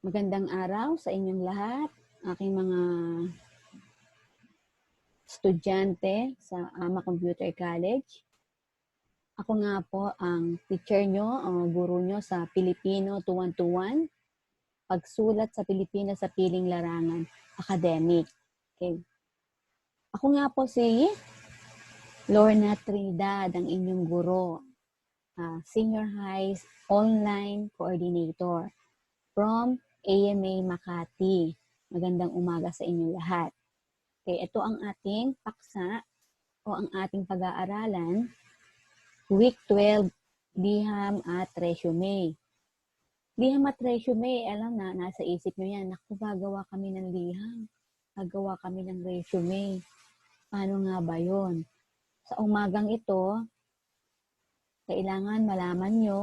Magandang araw sa inyong lahat, aking mga estudyante sa AMA Computer College. Ako nga po ang teacher nyo, ang guro nyo sa Filipino 2121, pagsulat sa Pilipino sa piling larangan, academic. Okay. Ako nga po si Lorna Trinidad, ang inyong guro, ah, Senior High Online Coordinator from AMA Makati. Magandang umaga sa inyong lahat. Okay, ito ang ating paksa o ang ating pag-aaralan. Week 12, liham at resume. Liham at resume, alam na, nasa isip nyo yan. Naku, gagawa kami ng liham. Gagawa kami ng resume. Paano nga ba yon? Sa umagang ito, kailangan malaman nyo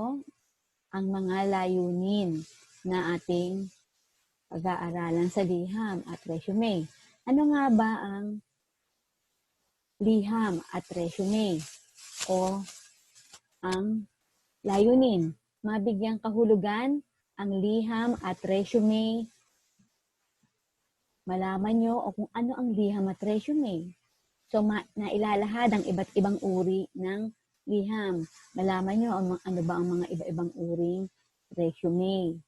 ang mga layunin na ating pag-aaralan sa liham at resume. Ano nga ba ang liham at resume o ang layunin? Mabigyang kahulugan ang liham at resume. Malaman nyo o kung ano ang liham at resume. So, ma- nailalahad ang iba't ibang uri ng liham. Malaman nyo ang, ano ba ang mga iba-ibang uring resume.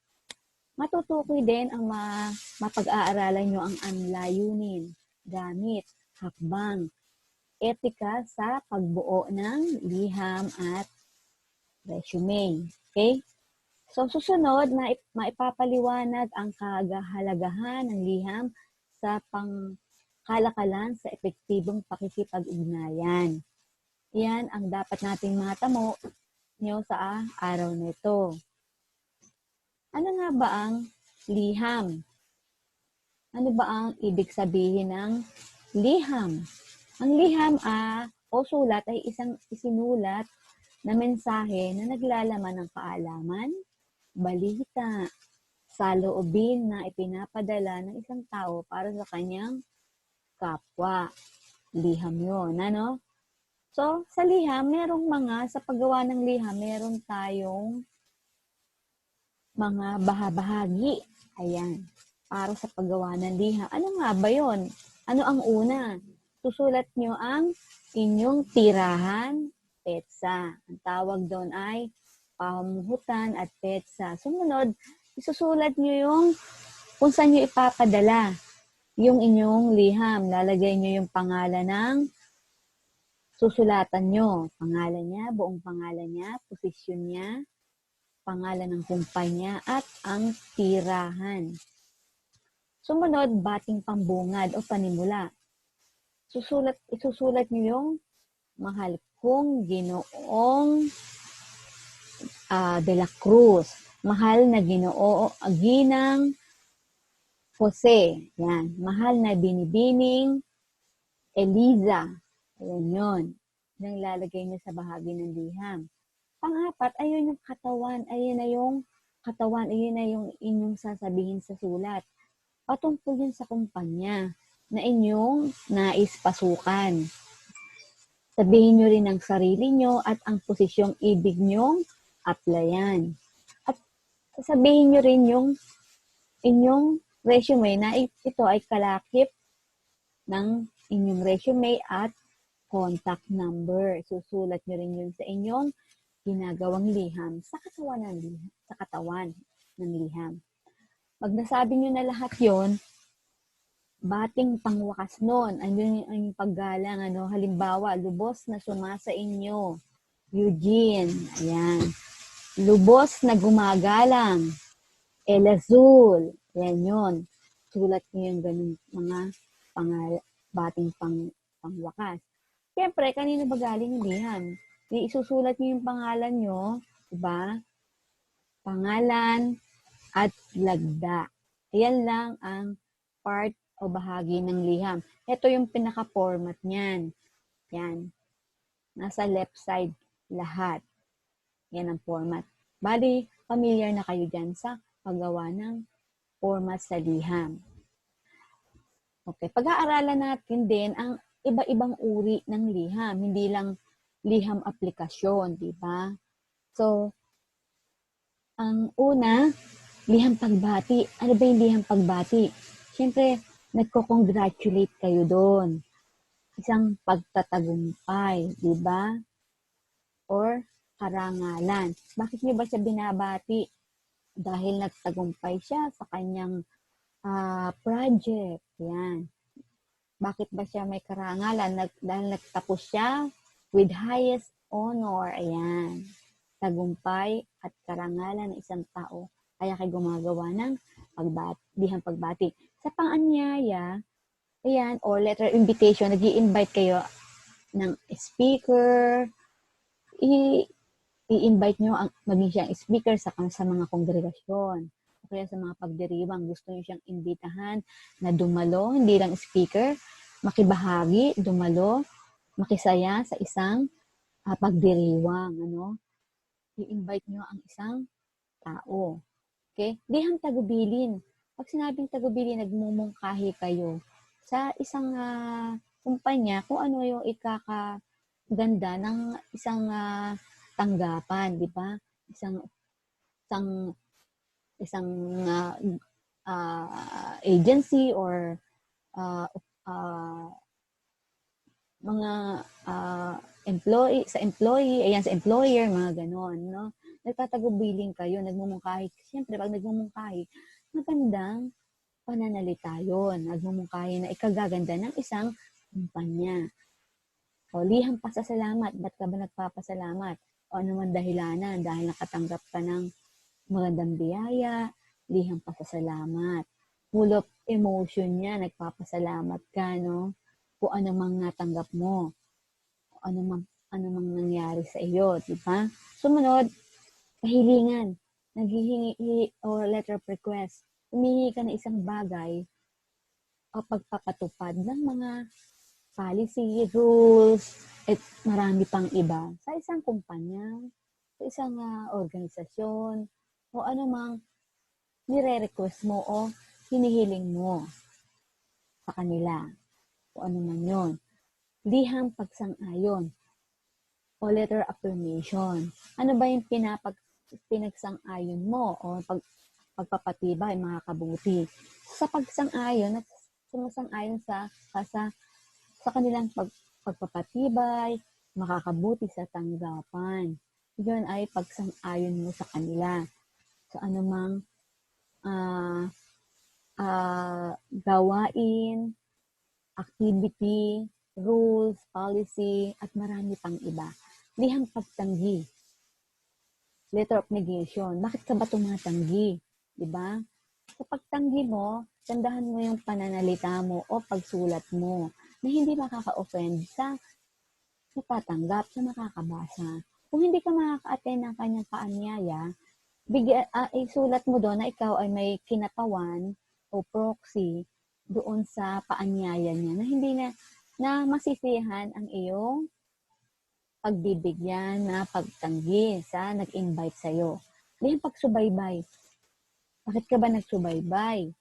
Matutukoy din ang ma- mapag-aaralan nyo ang anlayunin, gamit, hakbang, etika sa pagbuo ng liham at resume. Okay? So, susunod, na maipapaliwanag ang kagahalagahan ng liham sa pangkalakalan sa epektibong pakikipag-ugnayan. Yan ang dapat nating matamo nyo sa araw nito. Ano nga ba ang liham? Ano ba ang ibig sabihin ng liham? Ang liham ah, o sulat ay isang isinulat na mensahe na naglalaman ng kaalaman, balita, saloobin na ipinapadala ng isang tao para sa kanyang kapwa. Liham yun, ano? So, sa liham, merong mga, sa paggawa ng liham, meron tayong mga bahabahagi. Ayan. Para sa paggawa ng liham. Ano nga ba yon? Ano ang una? Susulat nyo ang inyong tirahan, petsa. Ang tawag doon ay pamuhutan at petsa. Sumunod, isusulat nyo yung kung saan nyo ipapadala yung inyong liham. Lalagay nyo yung pangalan ng susulatan nyo. Pangalan niya, buong pangalan niya, posisyon niya, pangalan ng kumpanya, at ang tirahan. Sumunod, bating pambungad o panimula. Susulat, isusulat niyo yung mahal kong ginoong ah, de la Cruz. Mahal na ginoo, ginang Jose. Yan. Mahal na binibining Eliza. Ayan yun. Yung lalagay niyo sa bahagi ng liham. Pangapat, ayun yung katawan. Ayun na yung katawan. Ayun na yung inyong sasabihin sa sulat. Patungkol yun sa kumpanya na inyong nais pasukan. Sabihin nyo rin ang sarili nyo at ang posisyong ibig nyong applyan. At sasabihin nyo rin yung inyong resume na ito ay kalakip ng inyong resume at contact number. Susulat nyo rin yun sa inyong ginagawang liham sa katawan ng liham, sa katawan ng liham. Pag nasabi nyo na lahat yon, bating pangwakas nun, ano yung, ang paggalang, ano, halimbawa, lubos na sumasa inyo, Eugene, ayan, lubos na gumagalang, El Azul, ayan yun, sulat nyo yung ganun mga pangal, bating pang, pangwakas. Siyempre, kanino ba galing yung liham? Isusulat nyo yung pangalan nyo, diba? Pangalan at lagda. Ayan lang ang part o bahagi ng liham. Ito yung pinaka-format niyan. Yan. Nasa left side lahat. Yan ang format. Bali, familiar na kayo dyan sa paggawa ng format sa liham. Okay, pag-aaralan natin din ang iba-ibang uri ng liham. Hindi lang liham aplikasyon, di ba? So, ang una, liham pagbati. Ano ba yung liham pagbati? Siyempre, nagko-congratulate kayo doon. Isang pagtatagumpay, di ba? Or karangalan. Bakit niyo ba siya binabati? Dahil nagtagumpay siya sa kanyang ah, project. Yan. Bakit ba siya may karangalan? Nag, dahil nagtapos siya with highest honor. Ayan. Tagumpay at karangalan ng isang tao. Kaya kayo gumagawa ng pagbati, dihang pagbati. Sa panganyaya, ayan, or letter invitation, nag invite kayo ng speaker, i- i-invite nyo ang, maging siyang speaker sa, sa mga kongregasyon. O kaya sa mga pagdiriwang, gusto nyo siyang imbitahan na dumalo, hindi lang speaker, makibahagi, dumalo, makisaya sa isang ah, pagdiriwang. Ano? I-invite nyo ang isang tao. Okay? Dihang tagubilin. Pag sinabing tagubilin, nagmumungkahi kayo sa isang ah, kumpanya kung ano yung ikakaganda ng isang ah, tanggapan, di ba? Isang isang isang ah, ah, agency or ah, ah, mga ah, employee sa employee, ayan sa employer, mga ganon, no? Nagtatagubilin kayo, nagmumungkahi. Siyempre, pag nagmumungkahi, magandang pananalita yun. Nagmumungkahi na ikagaganda ng isang kumpanya. O, liham pasasalamat. Ba't ka ba nagpapasalamat? O ano man dahilanan? Dahil nakatanggap ka ng magandang biyaya, liham pasasalamat. Full of emotion niya, nagpapasalamat ka, no? Kung ano mang natanggap mo. Kung ano mang, ano mang nangyari sa iyo, di ba? Sumunod, kahilingan. Naghihingi or letter of request. Humingi ka ng isang bagay o pagpapatupad ng mga policy, rules, at marami pang iba sa isang kumpanya, sa isang ah, organisasyon, o ano mang nire-request mo o hinihiling mo sa kanila. O ano man yun. Liham pagsang-ayon o letter affirmation. Ano ba yung pinapag, pinagsang-ayon mo o pag, pagpapatibay, mga kabuti? Sa pagsang-ayon, at sumasang-ayon sa, sa, sa, sa kanilang pag, pagpapatibay, makakabuti sa tanggapan. Yun ay pagsang-ayon mo sa kanila. Sa anumang ah ah, gawain, activity, rules, policy, at marami pang iba. Lihang pagtanggi. Letter of negation. Bakit ka ba tumatanggi? Di ba? Sa pagtanggi mo, tandahan mo yung pananalita mo o pagsulat mo na hindi makaka-offend sa natatanggap, sa makakabasa. Kung hindi ka makaka-attend ng kanyang paanyaya, bigya, ah, isulat mo doon na ikaw ay may kinatawan o proxy doon sa paanyaya niya na hindi na na masisihan ang iyong pagbibigyan na pagtanggi sa nag-invite sa'yo. Hindi pagsubaybay. Bakit ka ba nagsubaybay?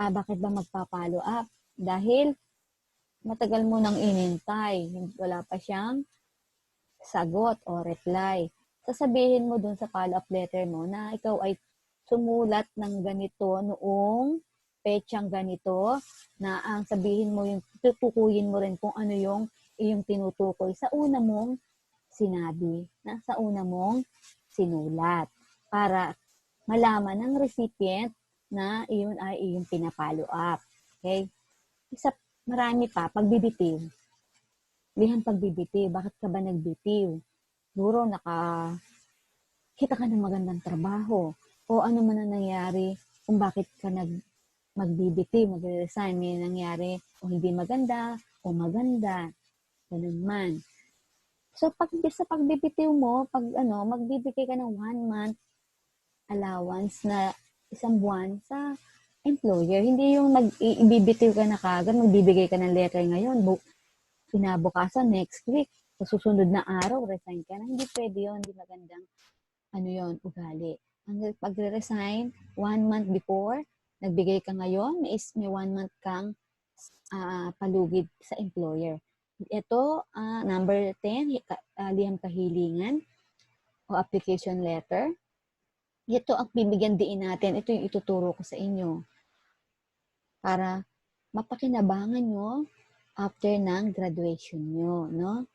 Ah, bakit ba magpa-follow up? Dahil matagal mo nang inintay. Wala pa siyang sagot o reply. Sasabihin mo dun sa follow-up letter mo na ikaw ay sumulat ng ganito noong petsang ganito na ang sabihin mo yung tutukuyin mo rin kung ano yung iyong tinutukoy sa una mong sinabi, na sa una mong sinulat para malaman ng recipient na iyon ay iyong pinapalo up. Okay? Isa, marami pa, pagbibitiw. Lihang pagbibitiw. Bakit ka ba nagbitiw? Siguro naka kita ka ng magandang trabaho o ano man ang nangyari kung bakit ka nag magbibitiw, magre-resign, may nangyari o hindi maganda o maganda. Ganun man. So, pag sa pagbibitiw mo, pag ano, magbibigay ka ng one month allowance na isang buwan sa employer. Hindi yung nag-ibibitiw ka na kagad, magbibigay ka ng letter ngayon, bu- kinabukasan next week, sa susunod na araw, resign ka na. Hindi pwede yun, hindi magandang ano yon ugali. Ang pagre-resign, one month before, nagbigay ka ngayon, is, may one month kang ah, palugid sa employer. Ito, ah, number 10, hi- ka- ah, liham kahilingan o application letter. ito ang bibigyan diin natin. Ito yung ituturo ko sa inyo. Para mapakinabangan nyo after ng graduation nyo, no?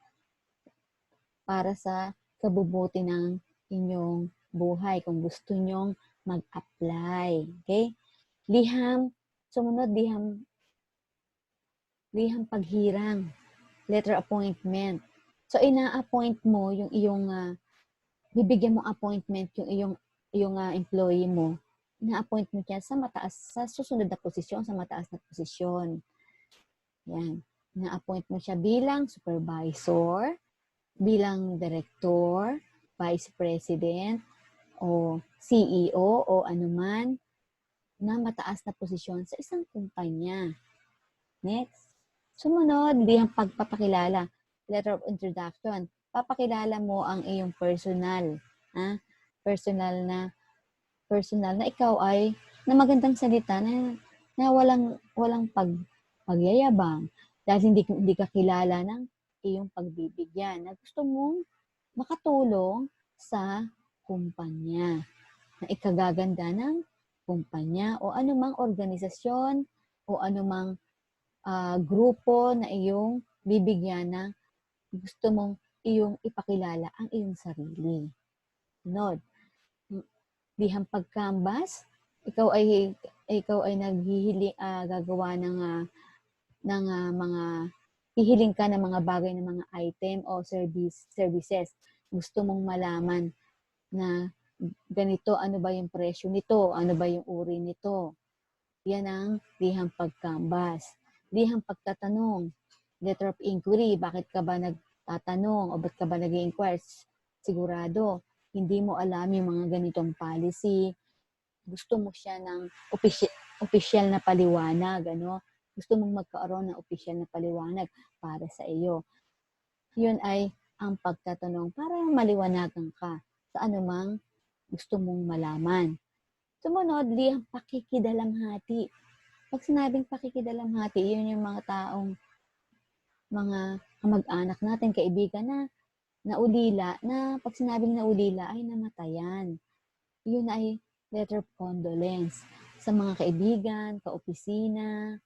Para sa kabubuti ng inyong buhay kung gusto nyong mag-apply. Okay? Liham, sumunod liham, liham paghirang, letter appointment. So, ina-appoint mo yung iyong, ah, bibigyan mo appointment yung iyong, yung ah, employee mo. Ina-appoint mo siya sa mataas, sa susunod na posisyon, sa mataas na posisyon. Yan. Ina-appoint mo siya bilang supervisor, bilang director, vice president, o CEO, o anuman na mataas na posisyon sa isang kumpanya. Next. Sumunod, liham pagpapakilala. Letter of introduction. Papakilala mo ang iyong personal. Ha? Personal na personal na ikaw ay na magandang salita na, na walang walang pag pagyayabang dahil hindi hindi ka kilala ng iyong pagbibigyan na gusto mong makatulong sa kumpanya na ikagaganda ng kumpanya o anumang organisasyon o anumang ah, grupo na iyong bibigyan na gusto mong iyong ipakilala ang iyong sarili. Sunod, liham pagkambas, ikaw ay ikaw ay naghihili ah, gagawa ng ah, ng ah, mga hihiling ka ng mga bagay ng mga item o service services. Gusto mong malaman na ganito, ano ba yung presyo nito, ano ba yung uri nito. Yan ang liham pagkambas. Liham pagtatanong, letter of inquiry, bakit ka ba nagtatanong o ba't ka ba nag inquire Sigurado, hindi mo alam yung mga ganitong policy. Gusto mo siya ng opisyal na paliwanag, ano? Gusto mong magkaroon ng opisyal na paliwanag para sa iyo. Yun ay ang pagtatanong para maliwanagan ka sa anumang gusto mong malaman. Sumunod, liham pakikidalamhati. Pag sinabing pakikidalamhati, yun yung mga taong mga kamag-anak natin, kaibigan na naulila, na pag sinabing naulila ay namatayan. Yun ay letter of condolence sa mga kaibigan, kaopisina,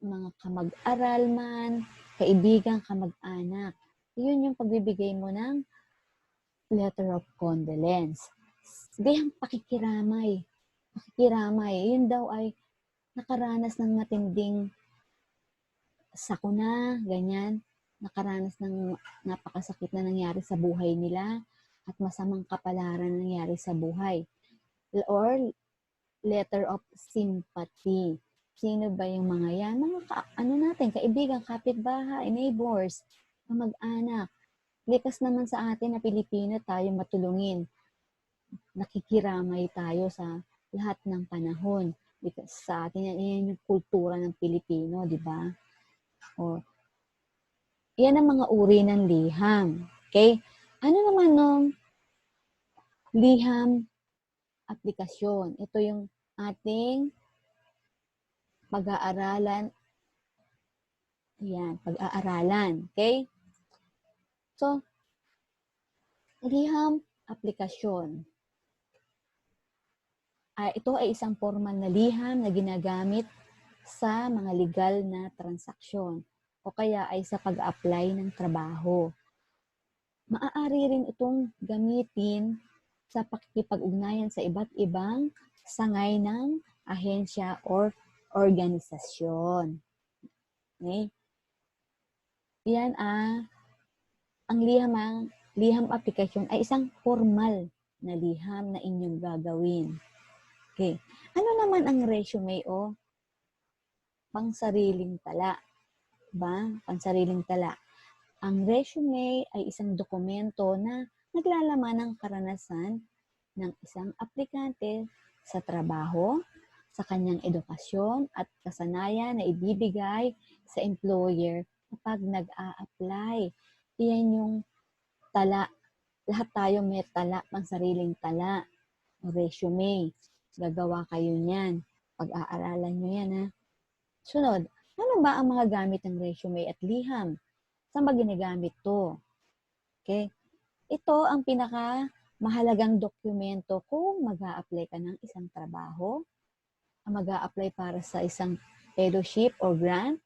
mga kamag-aral man, kaibigan, kamag-anak. Yun yung pagbibigay mo ng letter of condolence. Dihang pakikiramay. Pakikiramay. Yun daw ay nakaranas ng matinding sakuna, ganyan. Nakaranas ng napakasakit na nangyari sa buhay nila at masamang kapalaran na nangyari sa buhay. Or letter of sympathy. Sino ba yung mga yan? Mga ka, ano natin, kaibigan, kapitbahay, neighbors, kamag-anak. Likas naman sa atin na Pilipino tayo matulungin. Nakikiramay tayo sa lahat ng panahon. Because sa atin yan, yung kultura ng Pilipino, di ba? O, yan ang mga uri ng liham. Okay? Ano naman nung liham aplikasyon? Ito yung ating pag-aaralan. Ayan, pag-aaralan. Okay? So, liham aplikasyon. Uh, ito ay isang formal na liham na ginagamit sa mga legal na transaksyon o kaya ay sa pag-apply ng trabaho. Maaari rin itong gamitin sa pakikipag-ugnayan sa iba't ibang sangay ng ahensya or organisasyon. Okay? Yan ah, ang liham, ang liham application ay isang formal na liham na inyong gagawin. Okay. Ano naman ang resume o pangsariling tala? Ba? Pangsariling tala. Ang resume ay isang dokumento na naglalaman ng karanasan ng isang aplikante sa trabaho, sa kanyang edukasyon at kasanayan na ibibigay sa employer kapag nag-a-apply. Iyan yung tala. Lahat tayo may tala, pang sariling tala. Resume. Gagawa kayo niyan. Pag-aaralan nyo yan, ha? Sunod, ano ba ang mga gamit ng resume at liham? Saan ba ginagamit to? Okay? Ito ang pinaka mahalagang dokumento kung mag apply ka ng isang trabaho, mag apply para sa isang fellowship or grant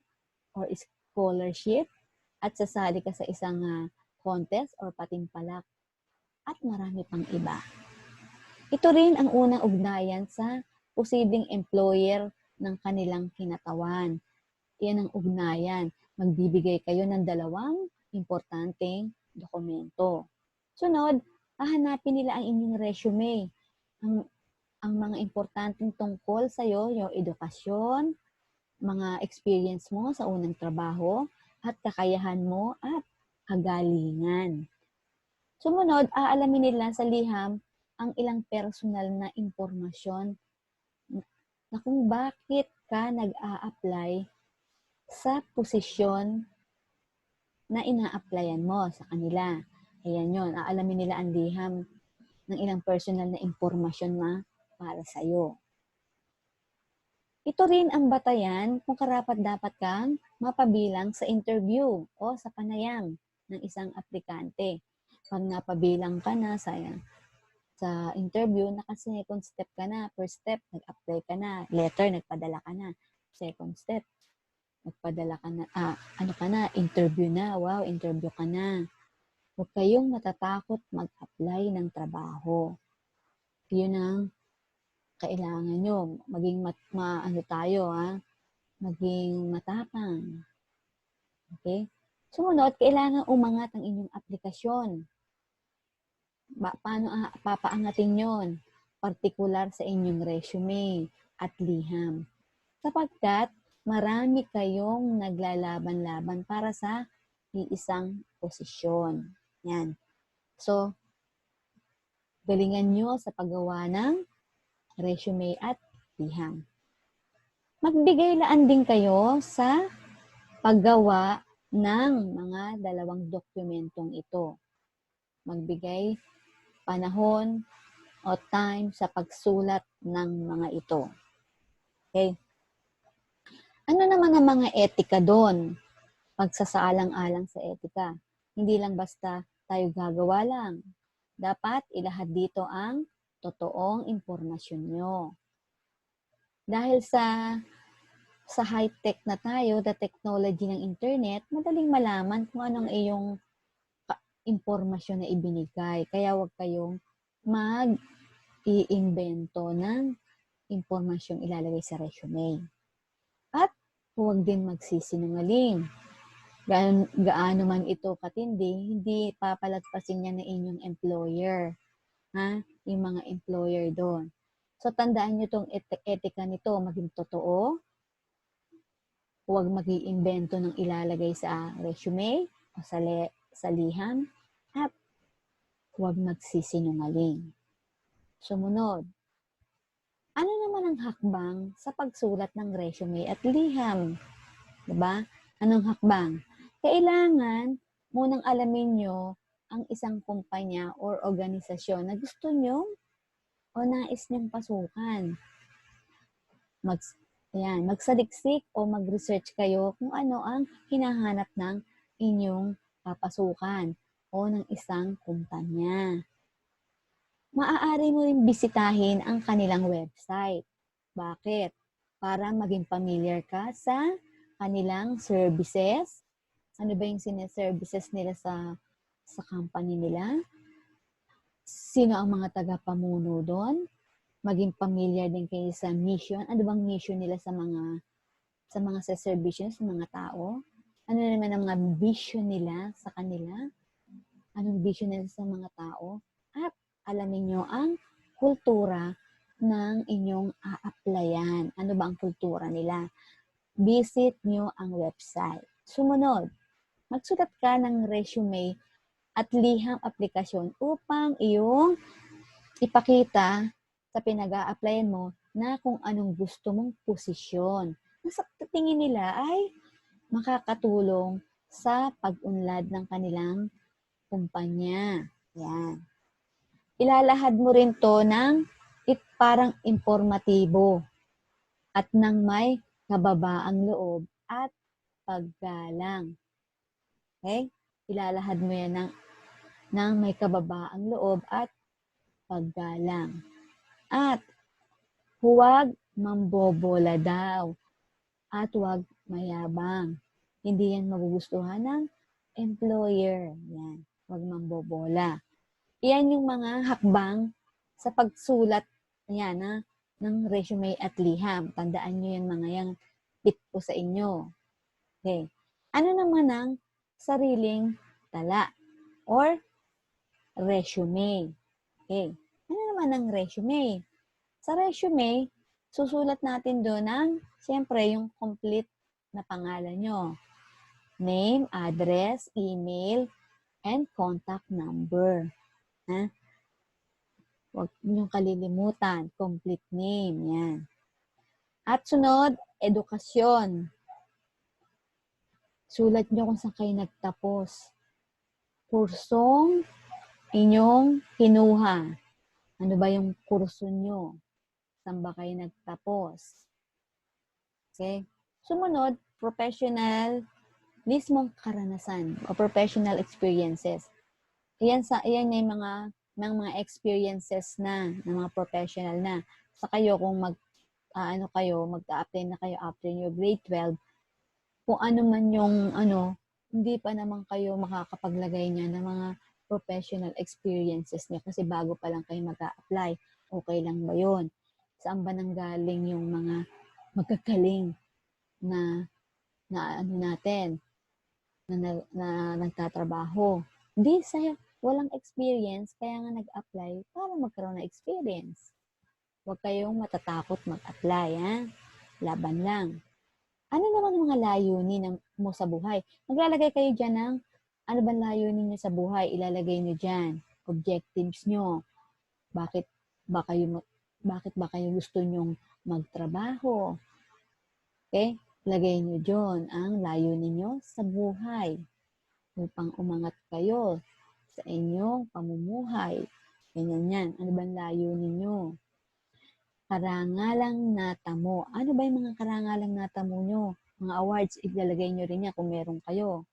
or scholarship, at sasali ka sa isang ah, contest or patimpalak, at marami pang iba. Ito rin ang unang ugnayan sa posibleng employer ng kanilang kinatawan. Yan ang ugnayan. Magbibigay kayo ng dalawang importanteng dokumento. Sunod, hahanapin nila ang inyong resume. Ang, ang mga importanteng tungkol sa iyo, yung edukasyon, mga experience mo sa unang trabaho, at kakayahan mo at kagalingan. Sumunod, aalamin nila sa liham ang ilang personal na impormasyon na kung bakit ka nag-a-apply sa posisyon na ina-applyan mo sa kanila. Ayan yon, aalamin nila ang liham ng ilang personal na impormasyon na para sa iyo. Ito rin ang batayan kung karapat dapat kang mapabilang sa interview o sa panayam ng isang aplikante. Pag napabilang ka na sa, sa interview, naka second step ka na. First step, nag-apply ka na. Letter, nagpadala ka na. Second step, nagpadala ka na. Ah, ano ka na? Interview na. Wow, interview ka na. Huwag kayong matatakot mag-apply ng trabaho. Yun ang kailangan nyo. Maging mat, ma, ano tayo, ha? Maging matapang. Okay? Sumunod, kailangan umangat ang inyong aplikasyon. Ba, paano ah, papaangatin yon? Partikular sa inyong resume at liham. Sapagkat marami kayong naglalaban-laban para sa iisang posisyon. Yan. So, galingan nyo sa paggawa ng resume at liham. Magbigay laan din kayo sa paggawa ng mga dalawang dokumentong ito. Magbigay panahon o time sa pagsulat ng mga ito. Okay? Ano naman ang mga etika doon? Pagsasaalang-alang sa etika. Hindi lang basta tayo gagawa lang. Dapat ilahad dito ang totoong impormasyon nyo. Dahil sa sa high-tech na tayo, the technology ng internet, madaling malaman kung anong iyong impormasyon na ibinigay. Kaya huwag kayong mag-iimbento ng impormasyong ilalagay sa resume. At huwag din magsisinungaling. Gaano, gaano man ito katindi, hindi papalagpasin niya na inyong employer. Ha? Yung mga employer doon. So, tandaan nyo itong et- etika nito, maging totoo, huwag mag-iimbento ng ilalagay sa resume o sa, le- sa liham at huwag magsisinungaling. Sumunod, ano naman ang hakbang sa pagsulat ng resume at liham? Diba? Anong hakbang? Kailangan munang alamin nyo ang isang kumpanya or organisasyon na gusto nyo o nais nyong pasukan. Mag, Ayan, magsaliksik o mag-research kayo kung ano ang hinahanap ng inyong papasukan o ng isang kumpanya. Maaari mo rin bisitahin ang kanilang website. Bakit? Para maging familiar ka sa kanilang services. Ano ba yung services nila sa sa company nila? Sino ang mga taga-pamuno doon? maging familiar din kayo sa mission. Ano bang mission nila sa mga sa mga service sa mga tao? Ano naman ang mga vision nila sa kanila? Anong vision nila sa mga tao? At alamin nyo ang kultura ng inyong a-applyan. Ano ba ang kultura nila? Visit nyo ang website. Sumunod, magsulat ka ng resume at liham aplikasyon upang iyong ipakita sa pinag applyan mo na kung anong gusto mong posisyon. Na sa tingin nila ay makakatulong sa pag-unlad ng kanilang kumpanya. Yan. Ilalahad mo rin to ng it parang informatibo at nang may kababaang loob at paggalang. Okay? Ilalahad mo yan ng, ng may kababaang loob at paggalang. At huwag mambobola daw. At huwag mayabang. Hindi yan magugustuhan ng employer. Yan. Huwag mambobola. Yan yung mga hakbang sa pagsulat yan, na, ng resume at liham. Tandaan nyo yan mga yung tip ko sa inyo. Okay. Ano naman ang sariling tala or resume? Okay. Ano naman ang resume? Sa resume, susulat natin doon ang, siyempre, yung complete na pangalan nyo. Name, address, email, and contact number. Ha? Huwag niyong kalilimutan. Complete name. Yan. At sunod, edukasyon. Sulat niyo kung saan kayo nagtapos. Kursong inyong kinuha. Ano ba yung kurso niyo? Saan ba kayo nagtapos? Okay? Sumunod, professional mismong karanasan o professional experiences. Iyan sa iyan yung mga ng mga experiences na ng mga professional na sa kayo kung mag ah, ano kayo mag-apply na kayo after your grade 12 kung ano man yung ano hindi pa naman kayo makakapaglagay niya ng mga professional experiences niya kasi bago pa lang kayo mag-apply okay lang ba yun saan ba nanggaling yung mga magkakaling na na ano natin na, na, na nagtatrabaho. Hindi sa walang experience, kaya nga nag-apply para magkaroon ng experience. Huwag kayong matatakot mag-apply, ha? Laban lang. Ano naman mga layunin mo sa buhay? Maglalagay kayo dyan ng ano ba layunin nyo sa buhay? Ilalagay nyo dyan. Objectives nyo. Bakit ba kayo, bakit ba kayo gusto nyong magtrabaho? Okay? Lagay nyo dyan ang layunin nyo sa buhay upang umangat kayo sa inyong pamumuhay. Ganyan yan. Ano ba ang layunin nyo? Karangalang natamo. Ano ba yung mga karangalang natamo nyo? Mga awards, ilalagay nyo rin yan kung meron kayo.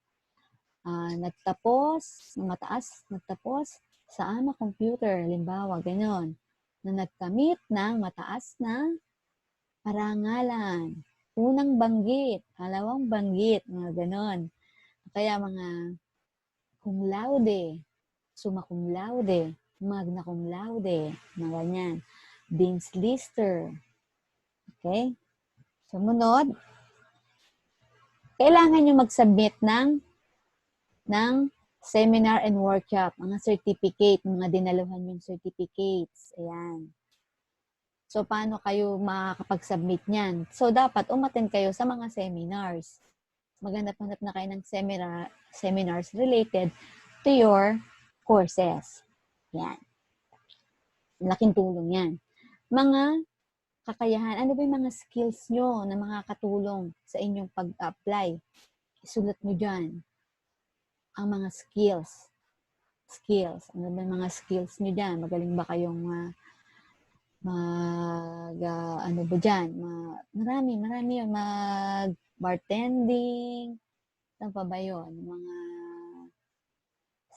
Ah, nagtapos, mataas, nagtapos sa ama computer, halimbawa, ganyan. Na nagkamit ng mataas na parangalan. Unang banggit, halawang banggit, mga ganon. Kaya mga cum laude, summa cum laude, magna cum laude, mga ganyan. Dean's Lister. Okay? Sumunod, kailangan nyo mag-submit ng ng seminar and workshop, mga certificate, mga dinaluhan yung certificates. Ayan. So, paano kayo makakapag-submit niyan? So, dapat umaten kayo sa mga seminars. Maghanap-hanap na kayo ng seminar, seminars related to your courses. Yan. Laking tulong yan. Mga kakayahan, ano ba yung mga skills nyo na makakatulong sa inyong pag-apply? Isulat nyo dyan. Ang mga skills. Skills. Ano ba mga skills nyo dyan? Magaling ba kayong uh, mag, uh, ano ba dyan? Ma, marami, marami yun. Mag bartending. Saan pa ba yun? Mga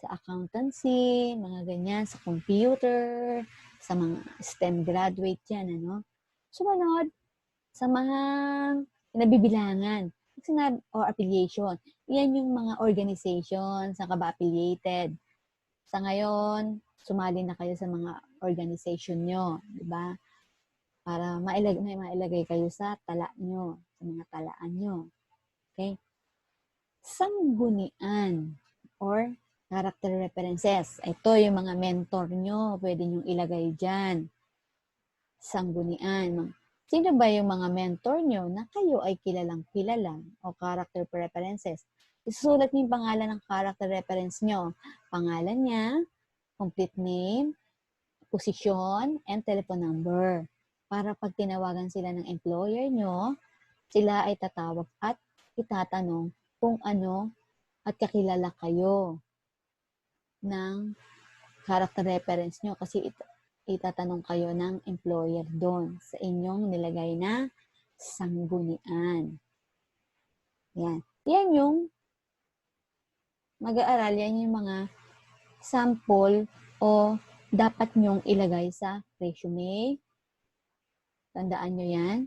sa accountancy, mga ganyan, sa computer, sa mga STEM graduate yan, ano? Sumunod, sa mga nabibilangan, sinab or affiliation. Yan yung mga organization, sa ka ba affiliated. Sa ngayon, sumali na kayo sa mga organization nyo, di ba? Para mailag may mailagay kayo sa tala nyo, sa mga talaan nyo. Okay? Sanggunian or character references. Ito yung mga mentor nyo, pwede nyo ilagay dyan. Sanggunian. Sino ba yung mga mentor nyo na kayo ay kilalang kilala o character preferences? Isusulat niyo yung pangalan ng character reference nyo. Pangalan niya, complete name, posisyon, and telephone number. Para pag tinawagan sila ng employer nyo, sila ay tatawag at itatanong kung ano at kakilala kayo ng character reference nyo kasi it, itatanong kayo ng employer doon sa inyong nilagay na sanggunian. Yan. Yan yung mag-aaral, yan yung mga sample o dapat nyong ilagay sa resume. Tandaan nyo yan.